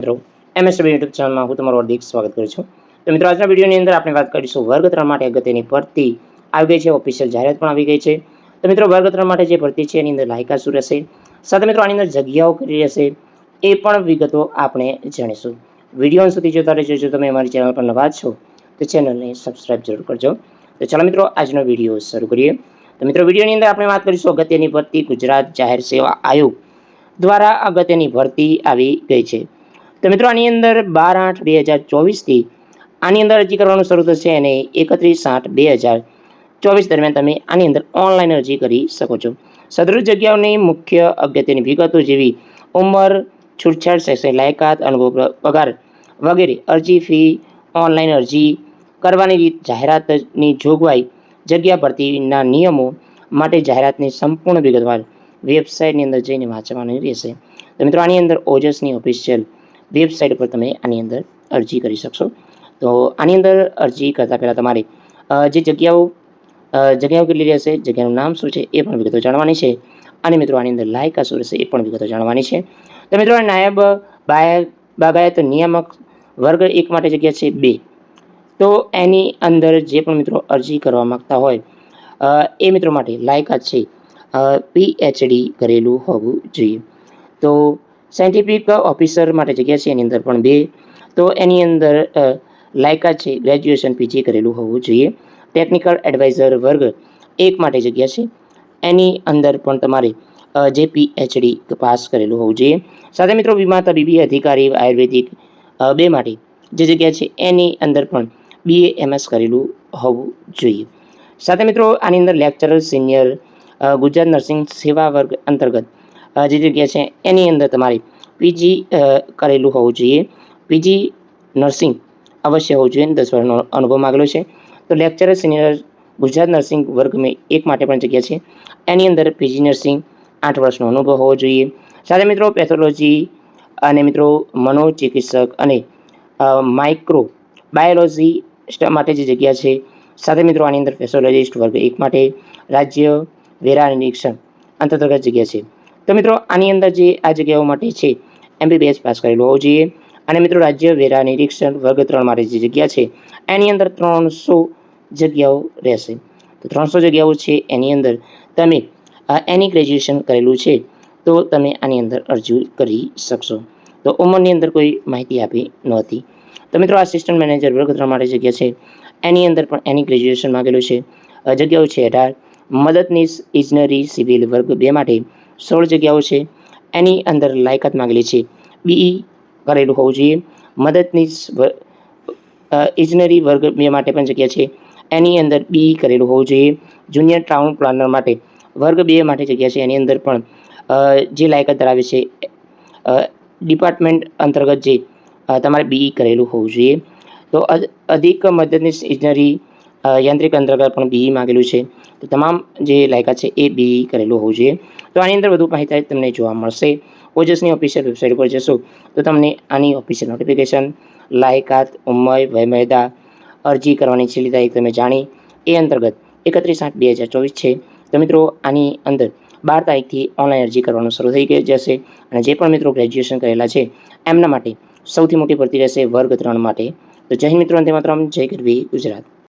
મિત્રો MSW YouTube ચેનલમાં હું તમારું હાર્દિક સ્વાગત કરું છું. તો મિત્રો, આજના વિડીયોની અંદર આપણે વાત કરીશું વર્ગ માટે અગત્યની ભરતી આવી ગઈ છે ઓફિશિયલ જાહેરાત પણ આવી ગઈ છે. તો મિત્રો વર્ગ માટે જે ભરતી છે, એની અંદર લાયકા શું રહેશે? સાથે મિત્રો, આની અંદર જગ્યાઓ કરી રહેશે? એ પણ વિગતો આપણે જાણીશું. વીડિયો સુધી જોતા રહેજો. જો તમે અમારી ચેનલ પર નવા છો, તો ચેનલને સબસ્ક્રાઇબ જરૂર કરજો. તો ચાલો મિત્રો, આજનો વીડિયો શરૂ કરીએ. તો મિત્રો, વિડીયોની અંદર આપણે વાત કરીશું અગત્યની ભરતી ગુજરાત જાહેર સેવા આયોગ દ્વારા અગત્યની ભરતી આવી ગઈ છે. તો મિત્રો, આની અંદર બાર આઠ બે હજાર ચોવીસથી આની અંદર અરજી કરવાનું શરૂ થશે અને એકત્રીસ આઠ બે હજાર ચોવીસ દરમિયાન તમે આની અંદર ઓનલાઈન અરજી કરી શકો છો. સદરૂપ જગ્યાઓની મુખ્ય અગત્યની વિગતો જેવી ઉંમર, છૂટછાટ, શૈક્ષણિક લાયકાત, અનુભવ પગાર વગેરે. અરજી ફી, ઓનલાઈન અરજી કરવાની રીત, જાહેરાતની જોગવાઈ, જગ્યા ભરતીના નિયમો માટે જાહેરાતની સંપૂર્ણ વિગતવાર વેબસાઇટની અંદર જઈને વાંચવાની રહેશે. તો મિત્રો, આની અંદર ઓજસની ઓફિશિયલ વેબસાઇટ પર તમે આની અંદર અરજી કરી શકશો. તો આની અંદર અરજી કરતાં પહેલાં તમારે જે જગ્યાઓ જગ્યાઓ કેટલી રહેશે, જગ્યાનું નામ શું છે એ પણ વિગતો જાણવાની છે. અને મિત્રો આની અંદર લાયકા શું રહેશે એ પણ વિગતો જાણવાની છે. તો મિત્રો નાયબ બાય બાગાયત નિયામક વર્ગ એક માટે જગ્યા છે બે. તો એની અંદર જે પણ મિત્રો અરજી કરવા માગતા હોય એ મિત્રો માટે લાયકાત છે. પીએચડી કરેલું હોવું જોઈએ. તો સાયન્ટિફિક ઓફિસર માટે જગ્યા છે, એની અંદર પણ બે. તો એની અંદર લાયકા છે ગ્રેજ્યુએશન પીજી કરેલું હોવું જોઈએ. ટેકનિકલ એડવાઇઝર વર્ગ એક માટે જગ્યા છે. એની અંદર પણ તમારે જે પીએચડી પાસ કરેલું હોવું જોઈએ. સાથે મિત્રો વીમા તબીબી અધિકારી આયુર્વેદિક બે માટે જે જગ્યા છે, એની અંદર પણ બીએ એમએસ કરેલું હોવું જોઈએ. સાથે મિત્રો, આની અંદર લેક્ચરર સિનિયર ગુજરાત નર્સિંગ સેવા વર્ગ અંતર્ગત જે જગ્યા છે એની અંદર તમારે પીજી કરેલું હોવું જોઈએ. પીજી નર્સિંગ અવશ્ય હોવું જોઈએ. દસ વર્ષનો અનુભવ માગેલો છે. તો લેક્ચરર સિનિયર ગુજરાત નર્સિંગ વર્ગ મેં એક માટે પણ જગ્યા છે. એની અંદર પીજી નર્સિંગ આઠ વર્ષનો અનુભવ હોવો જોઈએ. સાથે મિત્રો પેથોલોજી અને મિત્રો મનોચિકિત્સક અને માઇક્રો બાયોલોજી માટે જે જગ્યા છે. સાથે મિત્રો આની અંદર પેથોલોજીસ્ટ વર્ગ એક માટે રાજ્ય વેરા નિરીક્ષણ અંતર્ગત જગ્યા છે. તો મિત્રો, આની અંદર જે આ જગ્યાઓ માટે છે એમબીબીએસ પાસ કરેલું હોવું જોઈએ. અને મિત્રો, રાજ્ય વેરા નિરીક્ષણ વર્ગ ત્રણ માટે જે જગ્યા છે, એની અંદર ત્રણસો જગ્યાઓ રહેશે. તો ત્રણસો જગ્યાઓ છે એની અંદર. તમે એની ગ્રેજ્યુએશન કરેલું છે, તો તમે આની અંદર અરજી કરી શકશો. તો ઉંમરની અંદર કોઈ માહિતી આપી નહોતી. તો મિત્રો આસિસ્ટન્ટ મેનેજર વર્ગ ત્રણ માટે જગ્યા છે, એની અંદર પણ એની ગ્રેજ્યુએશન માગેલું છે. જગ્યાઓ છે અઢાર. મદદનીશ, ઇજનરી, સિવિલ વર્ગ બે માટે સોળ જગ્યાઓ છે. એની અંદર લાયકાત માંગેલી છે. બીઈ કરેલું હોવું જોઈએ. મદદનીશ ઇજનરી વર્ગ બે માટે પણ જગ્યા છે. એની અંદર બીઈ કરેલું હોવું જોઈએ. જુનિયર ટાઉન પ્લાનર માટે વર્ગ બે માટે જગ્યા છે. એની અંદર પણ જે લાયકાત ધરાવે છે ડિપાર્ટમેન્ટ અંતર્ગત જે તમારે બીઈ કરેલું હોવું જોઈએ. તો અધિક મદદનીશ ઇજનેરી યાંત્રિક અંતર્ગત પણ બીઈ માગેલું છે. તો તમામ જે લાયકાત છે એ બીઈ કરેલું હોવું જોઈએ. તો આની અંદર વધુ માહિતી તમને જોવા મળશે. ઓજસની ઓફિશિયલ વેબસાઇટ પર જશો તો તમને આની ઓફિશિયલ નોટિફિકેશન લાયકાત ઉંમર વયમર્યાદા અરજી કરવાની છેલ્લી તારીખ તમે જાણી એ અંતર્ગત એકત્રીસ આઠ બે હજાર ચોવીસ છે. તો મિત્રો, આની અંદર બાર તારીખથી ઓનલાઈન અરજી કરવાનું શરૂ થઈ જશે અને જે પણ મિત્રો ગ્રેજ્યુએશન કરેલા છે, એમના માટે સૌથી મોટી ભરતી રહેશે વર્ગ ત્રણ માટે. તો જય મિત્રો, અંતે માત્ર જય ગરવી ગુજરાત.